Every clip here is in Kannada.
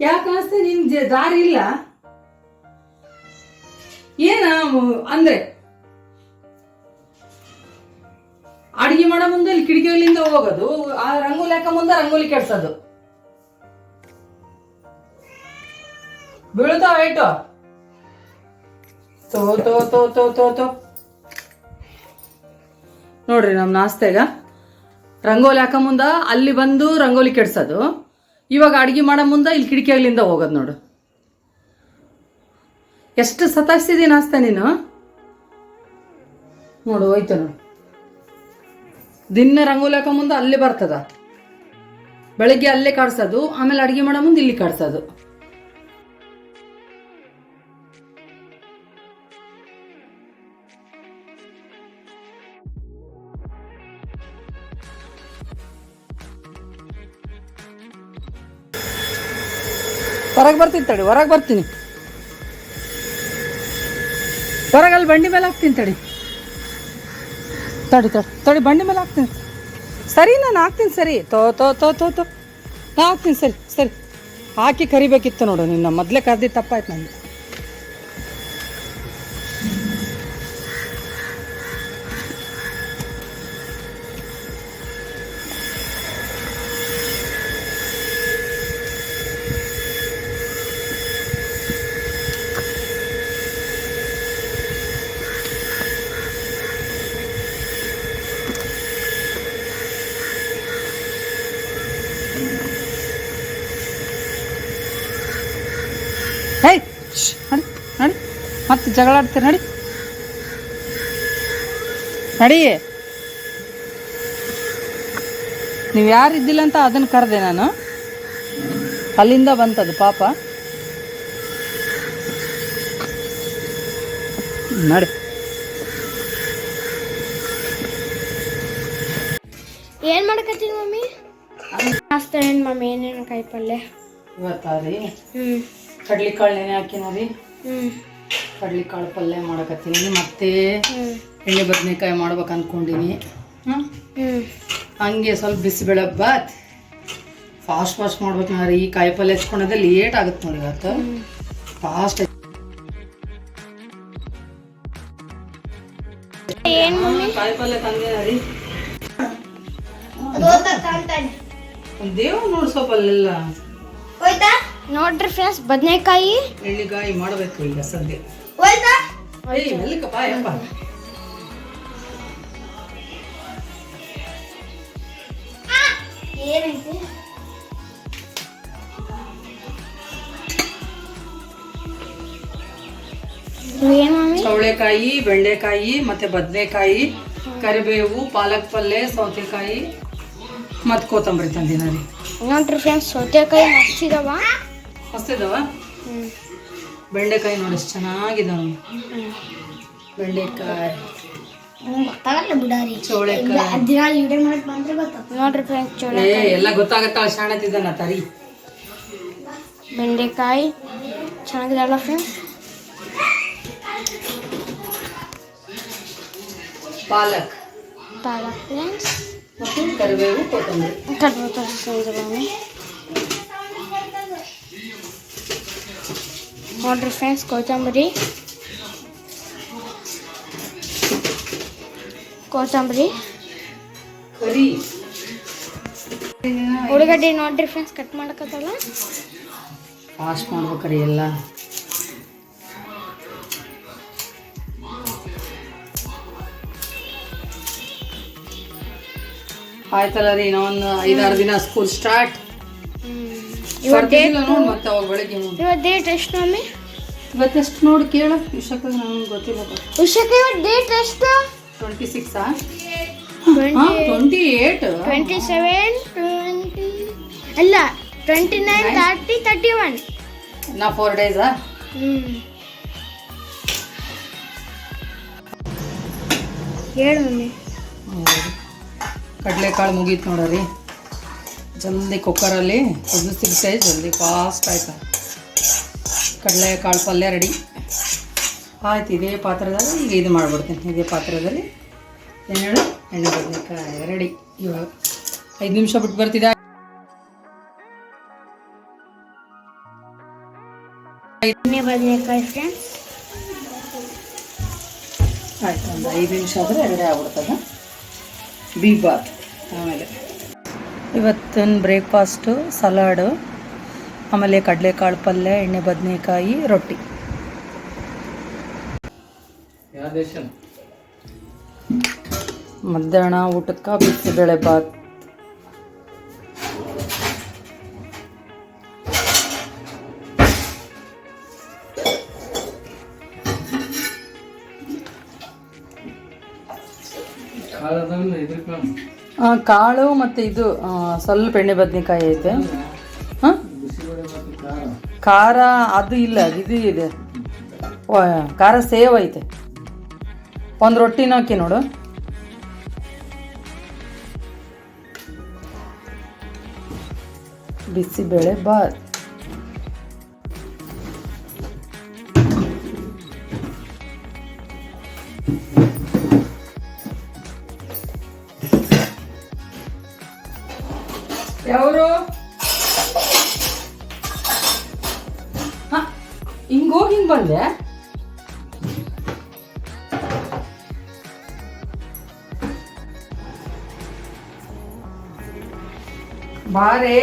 ಯಾಕೆ ಅನಿಸ್ತೆ? ನಿನ್ ಜ- ದಾರಿ ಇಲ್ಲ. ಏನ ಅಂದ್ರೆ? ಅಡಿಗೆ ಮಾಡೋ ಮುಂದೆ ಇಲ್ಲಿ ಕಿಟಕಿಗಳಿಂದ ಹೋಗೋದು, ಆ ರಂಗೋಲಿ ಹಾಕ ಮುಂದೆ ರಂಗೋಲಿ ಕೆಡ್ಸೋದು. ಬೀಳ್ತಾವ ಐಟೋ ತೋ ತೋ ತೋ ತೋ ತೋ ತೋ. ನೋಡ್ರಿ ನಮ್ಮ ನಾಸ್ತೆಗ ರಂಗೋಲಿ ಹಾಕ ಮುಂದ ಅಲ್ಲಿ ಬಂದು ರಂಗೋಲಿ ಕೆಡ್ಸೋದು. ಇವಾಗ ಅಡುಗೆ ಮಾಡೋ ಮುಂದೆ ಇಲ್ಲಿ ಕಿಟಕಿಗಳಿಂದ ಹೋಗೋದು ನೋಡು. ಎಷ್ಟು ಸತಾಯಿಸ್ತಿದ್ದೀನಿ ನಾಸ್ತೆ ನೀನು? ನೋಡು, ಹೋಯ್ತು ನೋಡು. ದಿನ ರಂಗೋಲಿ ಹಾಕೋ ಮುಂದೆ ಅಲ್ಲೇ ಬರ್ತದ. ಬೆಳಗ್ಗೆ ಅಲ್ಲೇ ಕಾಡ್ಸೋದು, ಆಮೇಲೆ ಅಡುಗೆ ಮಾಡೋ ಮುಂದೆ ಇಲ್ಲಿ ಕಾಡ್ಸೋದು. ಹೊರಗೆ ಬರ್ತೀನಿ ತಡಿ, ಹೊರಗೆ ಬರ್ತೀನಿ. ಹೊರಗೆ ಅಲ್ಲಿ ಬಂಡಿ ಮೇಲೆ ಹಾಕ್ತೀನಿ ತಡಿ. ತಡಿ ತಡಿ ತಡಿ, ಬಂಡಿ ಮೇಲೆ ಹಾಕ್ತೀನಿ. ಸರಿ, ನಾನು ಹಾಕ್ತೀನಿ, ಸರಿ. ತೋ ತೋ ತೋ ತೋ ತೋ. ನಾ ಹಾಕ್ತೀನಿ, ಸರಿ ಸರಿ. ಹಾಕಿ ಕರಿಬೇಕಿತ್ತು ನೋಡು, ನಿನ್ನ ಮೊದಲೇ ಕರೆದಿದ್ದು ತಪ್ಪಾಯ್ತು ನನಗೆ ಹೇಯ್ ಶ್ಶ್, ನಡಿ ನಡಿ ಮತ್ತೆ ಜಗಳ ಆಡ್ತೀರಿ ನಡಿ. ನಡಿ. ನೀವು ಯಾರು ಇದ್ದಿಲ್ಲ ಅಂತ ಅದನ್ನು ಕರೆದೆ ನಾನು. ಅಲ್ಲಿಂದ ಬಂತದು ಪಾಪ. ನಡಿ. ಏನ್ ಮಾಡಕತ್ತೀನಿ ಮಮ್ಮಿ? ಅಷ್ಟ ಏನ್ ಮಮ್ಮಿ? ಏನೇನು ಕಾಯಿ ಪಲ್ಯ? ಇವತ್ತಾರಿ ಹ್ಞೂ ಕಡ್ಲಿಕಾಳು ನೆನೆ ಹಾಕಿನ ರೀ. ಹ್ಮ್. ಕಡ್ಲಿಕಾಳು ಪಲ್ಯ ಮಾಡಕತ್ತೀನಿ. ಮತ್ತೆ ಎಣ್ಣೆ ಬದನೆಕಾಯಿ ಮಾಡ್ಬೇಕು ಅಂದ್ಕೊಂಡಿನಿ ಹ್ಮ್? ಹಂಗೆ ಸ್ವಲ್ಪ ಬಿಸಿಬೇಳೆ ಬಾತ್ ಫಾಸ್ಟ್ ಫಾಸ್ಟ್ ಮಾಡ್ಬೇಕು ರೀ ಈ ಕಾಯಿ ಪಲ್ಯ ಹೆಚ್ಕೊಂಡದೆ ಲೇಟ್ ಆಗುತ್ತೆ ನೋಡಿ ಇವತ್ತು. ಫಾಸ್ಟ್ ಏನ್ ಮಮ್ಮಿ? ಕಾಯಿ ಪಲ್ಯ ತಂದೆ ರೀ ದೇವ್ ಅಲ್ಲೆಲ್ಲ ನೋಡ್ರಿ ಫ್ರೆಂಡ್ಸ್ ಬದನೆಕಾಯಿ. ಎಳ್ಳಿಗಾಯಿ ಮಾಡಬೇಕು ಈಗ ಸದ್ಯ. ಏಯ್ ಮೆಲ್ಲಕಪ್ಪ ಯಪ್ಪ ಏನೈತಿ? ಏನ್ ಮಮ್ಮಿ ಚೌಳೆಕಾಯಿ ಬೆಂಡೆಕಾಯಿ ಮತ್ತೆ ಬದನೆಕಾಯಿ ಕರಿಬೇವು ಪಾಲಕ್ ಪಲ್ಯ ಸೌತೆಕಾಯಿ ಮತ್ತೆ ಕೊತ್ತಂಬರಿ ತಂದಿನ ರೀ. ನೋಡ್ರಿ ಫ್ರೆಂಡ್ಸ್ ಸೌತೆಕಾಯಿ ಮಸ್ತ್ ಇದಾವ. ಮಸ್ತ್ ಇದಾವ? ಹ್ಮ್. ಬೆಂಡೆಕಾಯಿ ನೋಡಿ ಎಷ್ಟು ಚೆನ್ನಾಗಿದಾವ ಬೆಂಡೆಕಾಯಿ. ಚೌಳೆಕಾಯಿ. ಎಲ್ಲ ಗೊತ್ತಾಗತ್ತ ಶಾಣತಿದ್ದಾನ ತರಿ. ಬೆಂಡೆಕಾಯಿ. ಚೆನ್ನಾಗಿದಲ್ಲ ಫ್ರೆಂಡ್ಸ್ ಪಾಲಕ್. ಪಾಲಕ್ ಫ್ರೆಂಡ್ಸ್ ಮತ್ತೆ ಕರಿಬೇವು ಕೊತ್ತಂಬರಿ. ಕಟ್ಬೋದು ನೋಡ್ರಿ ಫ್ರೆಂಡ್ಸ್ ಕೊತ್ತಂಬರಿ ಕೊತ್ತಂಬರಿ ಉಳ್ಳಾಗಡ್ಡಿ ನೋಡ್ರಿ ಫ್ರೆಂಡ್ಸ್ ಕಟ್ ಮಾಡಕತ್ತಲ್ಲ ಫಾಸ್ಟ್ ಮಾಡ್ಬೇಕ್ರಿ ಎಲ್ಲ. ಆಯ್ತಲ್ಲ ರೀ ಇನ್ನೊಂದು ಐದಾರು ದಿನ ಸ್ಕೂಲ್ ಸ್ಟಾರ್ಟ್ ಇವತ್ತು ಡೇಟ್ ನೋಡಿ. ಮತ್ತೆ ಅವಾಗ ಬೆಳಗ್ಗೆ ಇವತ್ತು ಡೇಟ್ ಎಷ್ಟು ಮಮ್ಮಿ? ನೋಡಿ ಕೇಳು. ನನಗೆ ಗೊತ್ತಿಲ್ಲ ಇವತ್ತು ಡೇಟ್ ಎಷ್ಟು? Twenty ಸಿಕ್ಸಾ twenty twenty eight twenty seven twenty ಅಲ್ಲ twenty nine thirty thirty one ನಾ ಫೋರ್ ಡೇಸಾ ಹ್ಞೂ ಹೇಳು ಮಮ್ಮಿ. ಕಡಲೆಕಾಳು ಮುಗೀತು ನೋಡ್ರಿ. ಜಲ್ದಿ ಕುಕ್ಕರಲ್ಲಿ ಸಿಗುತ್ತೆ ಜಲ್ದಿ ಫಾಸ್ಟ್ ಆಯ್ತು. ಕಡಲೆಕಾಳು ಪಲ್ಯ ರೆಡಿ ಆಯ್ತು ಇದೇ ಪಾತ್ರದಲ್ಲಿ ಈಗ ಇದು ಮಾಡಿಬಿಡ್ತೀನಿ. ಇದೇ ಪಾತ್ರದಲ್ಲಿ ಏನು ಹೇಳು ಎಣ್ಣೆ ಬದನೆಕಾಯಿ ರೆಡಿ ಇವಾಗ ಐದು ನಿಮಿಷ ಬಿಟ್ಟು ಬರ್ತಿದೆ ಎಣ್ಣೆ ಬದನೆಕಾಯಿ ಫ್ರೆಂಡ್ಸ್ ಆಯ್ತು ಒಂದು ಐದು ನಿಮಿಷ ಆದರೆ ರೆಡಿ ಆಗ್ಬಿಡ್ತದ. ಬೀಬಾತ್ ಆಮೇಲೆ. ಇವತ್ತಿನ ಬ್ರೇಕ್ಫಾಸ್ಟು ಸಲಾಡು ಆಮೇಲೆ ಕಡಲೆಕಾಳು ಪಲ್ಯ ಎಣ್ಣೆ ಬದನೆಕಾಯಿ ರೊಟ್ಟಿ. ಮಧ್ಯಾಹ್ನ ಊಟಕ್ಕೆ ಬಿಸಿಬೇಳೆ ಬಾತ್ ಕಾಳು ಮತ್ತು ಇದು ಸ್ವಲ್ಪ ಎಣ್ಣೆ ಬದನೆಕಾಯಿ ಐತೆ. ಹಾಂ? ಖಾರ ಅದು ಇಲ್ಲ, ಇದು ಇದೆ. ಖಾರ ಸೇವ್ ಐತೆ. ಒಂದು ರೊಟ್ಟಿನ ಹಾಕಿ ನೋಡು. ಬಿಸಿಬೇಳೆ ಬಾತ್. ಯಾವರು? ಹಿಂಗ್ ಹೋಗಿ ಹಿಂಗ್ ಬಂದೆ. ಬಾರೇ.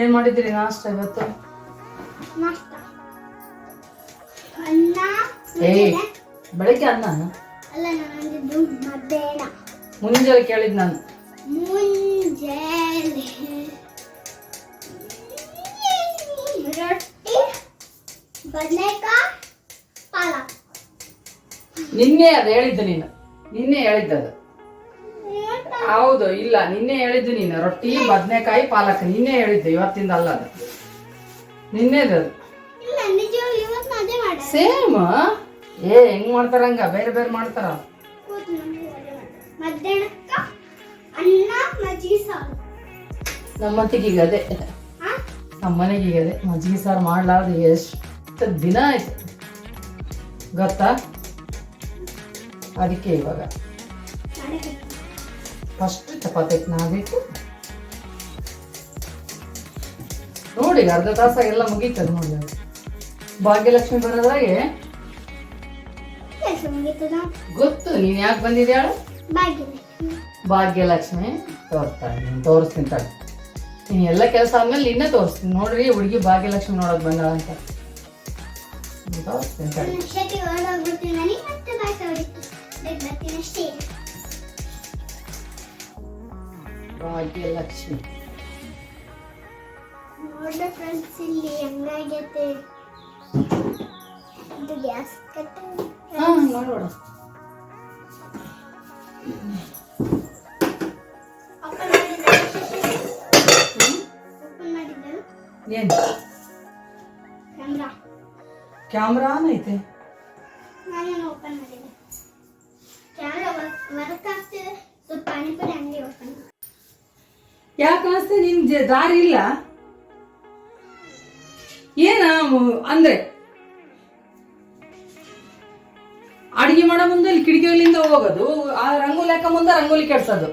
ಏನ್ ಮಾಡಿದ್ರಿ ನಾಷ್ಟ ಇವತ್ತು? ಏ ಬೆಳಗ್ಗೆ ಅನ್ನ ಅಲ್ಲ ಮಧ್ಯಾಹ್ನ. ಮುಂಜಾನೆ ಕೇಳಿದ್ ನಾನು. ರೊಟ್ಟಿ ಬದನೆಕಾಯಿ ಪಾಲಕ್. ನಿನ್ನೆ ಅದು ಹೇಳಿದ್ದು ನೀನು. ನಿನ್ನೆ ಹೇಳಿದ್ದದು ಹೌದು ಇಲ್ಲ ನಿನ್ನೆ ಹೇಳಿದ್ದು ನೀನು. ರೊಟ್ಟಿ ಬದನೆಕಾಯಿ ಪಾಲಕ್. ನಿನ್ನೆ ಹೇಳಿದ್ದು ಇವತ್ತಿಂದ ಅಲ್ಲ ಅದು. ನಿನ್ನೆದು ಅದು ಇಲ್ಲ ನಿಜವಾಗ್ಲೂ ಇವತ್ತು ಅದೇ ಮಾಡ ಸೇಮ್ ಏ ಹೆಂಗ್ ಮಾಡ್ತಾರ ಹಂಗ? ಬೇರೆ ಬೇರೆ ಮಾಡ್ತಾರ. ನಮ್ಮತ್ತಿಗೀಗ ಅದೇ. ಈಗ ಅದೇ. ಮಜ್ಜಿಗೆ ಸಾರು ಮಾಡ್ಲಾರ್ದು ಎಷ್ಟು ದಿನ ಆಯ್ತು? ಗೊತ್ತಾ? ಅದಕ್ಕೆ ಇವಾಗ. ಫಸ್ಟ್ ಚಪಾತಿ ನಾಬೇಕು ನೋಡಿ ಅರ್ಧ ತಾಸಾಗೆಲ್ಲ ಮುಗೀತದೆ ನೋಡಿ. ಭಾಗ್ಯಲಕ್ಷ್ಮಿ ಬರೋದ್ರಾಗೆ ಕೆಲಸ ಮುಗೀತದ ಗೊತ್ತು ನೀನ್ ಯಾಕೆ ಬಂದಿದ್ಯಾಳು ಭಾಗ್ಯಲಕ್ಷ್ಮಿ. ತೋರ್ತಾಳೆ ನೀನು ತೋರಿಸ್ತೀನಿ ತಡಿ. ನೀನು ಎಲ್ಲ ಕೆಲಸ ಆದ್ಮೇಲೆ ನಿನ್ನೆ ತೋರಿಸ್ತೀನಿ. ನೋಡ್ರಿ ಹುಡುಗಿ ಭಾಗ್ಯಲಕ್ಷ್ಮಿ ನೋಡಕ್ ಬಂದಾಳ ಅಂತ. ಭಾಗ್ಯಲಕ್ಷ್ಮಿ. ನೋಡ್ರಿ ಫ್ರೆಂಡ್ಸ್ ಇಲ್ಲಿ ಹೆಂಗಾಗೈತೆ? ಇದು ಗ್ಯಾಸ್ ಕಟ್ಟ ಮಾಡಿದ್ದೆ ಏನು? ಕ್ಯಾಮ್ರಾ. ಕ್ಯಾಮ್ರಾನ ಐತೆ. ಯಾಕೆ ಅನಿಸ್ತೆ ನಿನ್ ದಾರಿ ಇಲ್ಲ? ಏನ ಅಂದ್ರೆ ಅಡಿಗೆ ಮಾಡೋ ಮುಂದೆ ಇಲ್ಲಿ ಕಿಟಕಿಗಳಿಂದ ಹೋಗೋದು, ಆ ರಂಗೋಲಿ ಹಾಕ ಮುಂದೆ ರಂಗೋಲಿ ಕೆಡ್ಸೋದು.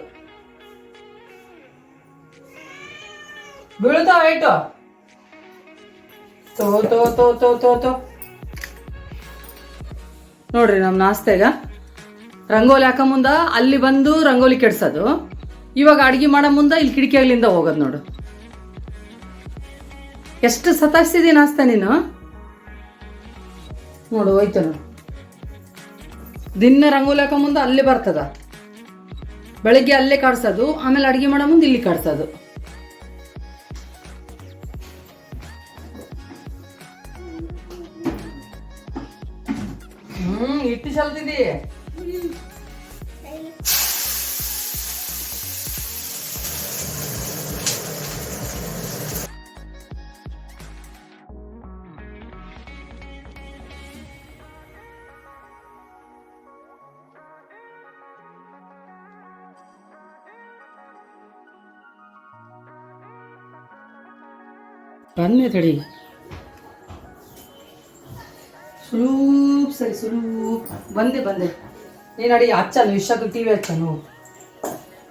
ಬೀಳ್ತಾವ ಏಟು ತೋ ತೋ ತೋ ತೋ ತೋ ತೋ. ನೋಡ್ರಿ ನಮ್ಮ ನಾಸ್ತೆಗ ರಂಗೋಲಿ ಹಾಕ ಮುಂದ ಅಲ್ಲಿ ಬಂದು ರಂಗೋಲಿ ಕೆಡ್ಸೋದು. ಇವಾಗ ಅಡ್ಗೆ ಮಾಡೋ ಮುಂದೆ ಇಲ್ಲಿ ಕಿಟಕಿಗಳಿಂದ ಹೋಗೋದು ನೋಡು. ಎಷ್ಟು ಸತಾಯಿಸ್ತಿದ್ದೀನಿ ನಾಸ್ತೆ ನೀನು? ನೋಡು ಹೋಯ್ತು ನೋಡು. ದಿನ ರಂಗೋಲಿ ಹಾಕೋ ಮುಂದೆ ಅಲ್ಲೇ ಬರ್ತದ. ಬೆಳಗ್ಗೆ ಅಲ್ಲೇ ಕಾಡ್ಸೋದು, ಆಮೇಲೆ ಅಡುಗೆ ಮಾಡೋ ಮುಂದೆ ಇಲ್ಲಿ ಕಾಡ್ಸೋದು. ಹ್ಮ್ ಇಟ್ಟು ಚಲ್ತಿದ್ದಿ ಬಂದೆ ತಡಿ. ಸುಲೂಪ್ ಸರಿ ಸುಲೂಪ್ ಬಂದೆ ಬಂದೆ. ನೀನು ಅಡಿ ಹಚ್ಚಲು ಇಷ್ಟೊತ್ತು ಟಿ ವಿ ಹಚ್ಚನು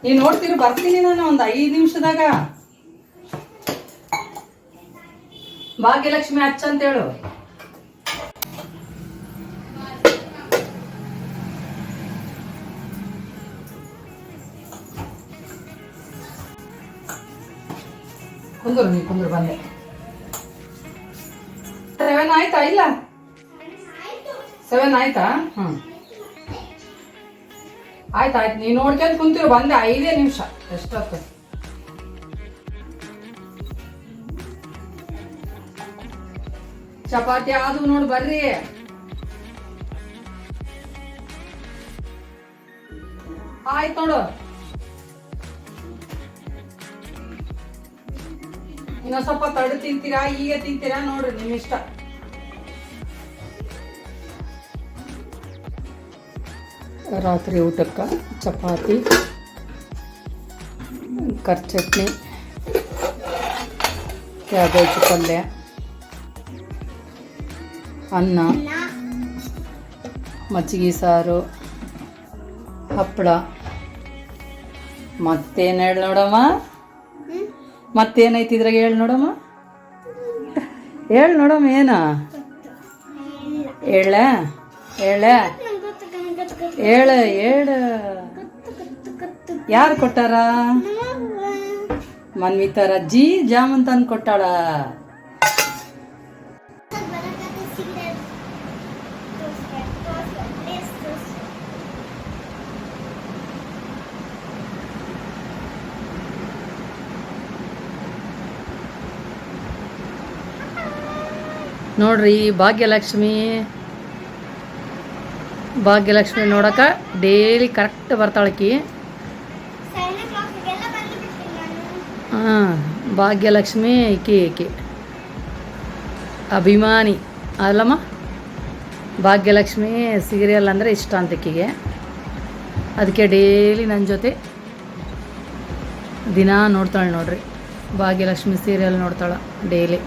ನೀನ್ ನೋಡ್ತೀರಿ, ಬರ್ತೀನಿ ನಾನು ಒಂದು ಐದು ನಿಮಿಷದಾಗ. ಭಾಗ್ಯಲಕ್ಷ್ಮಿ ಹಚ್ಚ ಅಂತ ಹೇಳು. ಕುಂದ್ರು ನೀ, ಕುಂದ್ರು, ಬಂದೆ. ಸೆವೆನ್ ಆಯ್ತಾ? ಇಲ್ಲ? ಸೆವೆನ್ ಆಯ್ತಾ? ಹ್ಮ್. ಆಯ್ತು ಆಯ್ತು. ನೀವು ನೋಡ್ಕೊಂಡ್ ಕುಂತಿರು, ಬಂದೆ. ಐದೇ ನಿಮಿಷ. ಎಷ್ಟೊತ್ತು? ಚಪಾತಿ ಆದು ನೋಡಿ ಬರ್ರಿ. ಆಯ್ತು ನೋಡು. ಇನ್ನೊಂದ್ ಸ್ವಲ್ಪ ತಡು ತಿಂತೀರಾ ಈಗ ತಿಂತೀರಾ ನೋಡ್ರಿ ನಿಮ್ ಇಷ್ಟ ರಾತ್ರಿ ಊಟಕ್ಕೆ ಚಪಾತಿ ಕರ್ ಚಟ್ನಿ ಕ್ಯಾಬೇಜ್ ಪಲ್ಯ ಅನ್ನ ಮಜ್ಜಿಗೆ ಸಾರು ಹಪ್ಪಳ. ಮತ್ತೇನು ಹೇಳಿ ನೋಡಮ್ಮ? ಮತ್ತೇನೈತಿ ಇದ್ರಾಗ ಹೇಳಿ ನೋಡಮ್ಮ? ಹೇಳಿ ನೋಡಮ್ಮ ಏನ? ಹೇಳ ಹೇಳ. ಹೇಳ ಹೇಳ ಯಾರು ಕೊಟ್ಟಾರ. ಮನ್ವಿತಾರ ಅಜ್ಜಿ ಜಾಮೂನ್ ತಂದು ಕೊಟ್ಟಾಳ. ನೋಡ್ರಿ ಭಾಗ್ಯಲಕ್ಷ್ಮಿ ಭಾಗ್ಯಲಕ್ಷ್ಮಿ ನೋಡಕ ಡೈಲಿ ಕರೆಕ್ಟ್ ಬರ್ತಾಳಕಿ. ಹಾಂ ಭಾಗ್ಯಲಕ್ಷ್ಮಿ ಈಕಿ ಈಕೆ ಅಭಿಮಾನಿ. ಅಲ್ಲಮ್ಮ? ಭಾಗ್ಯಲಕ್ಷ್ಮಿ ಸೀರಿಯಲ್ ಅಂದರೆ ಇಷ್ಟ ಅಂತ ಈಕಿಗೆ ಅದಕ್ಕೆ ಡೈಲಿ ನನ್ನ ಜೊತೆ ದಿನ ನೋಡ್ತಾಳೆ ನೋಡ್ರಿ. ಭಾಗ್ಯಲಕ್ಷ್ಮಿ ಸೀರಿಯಲ್ ನೋಡ್ತಾಳೆ ಡೈಲಿ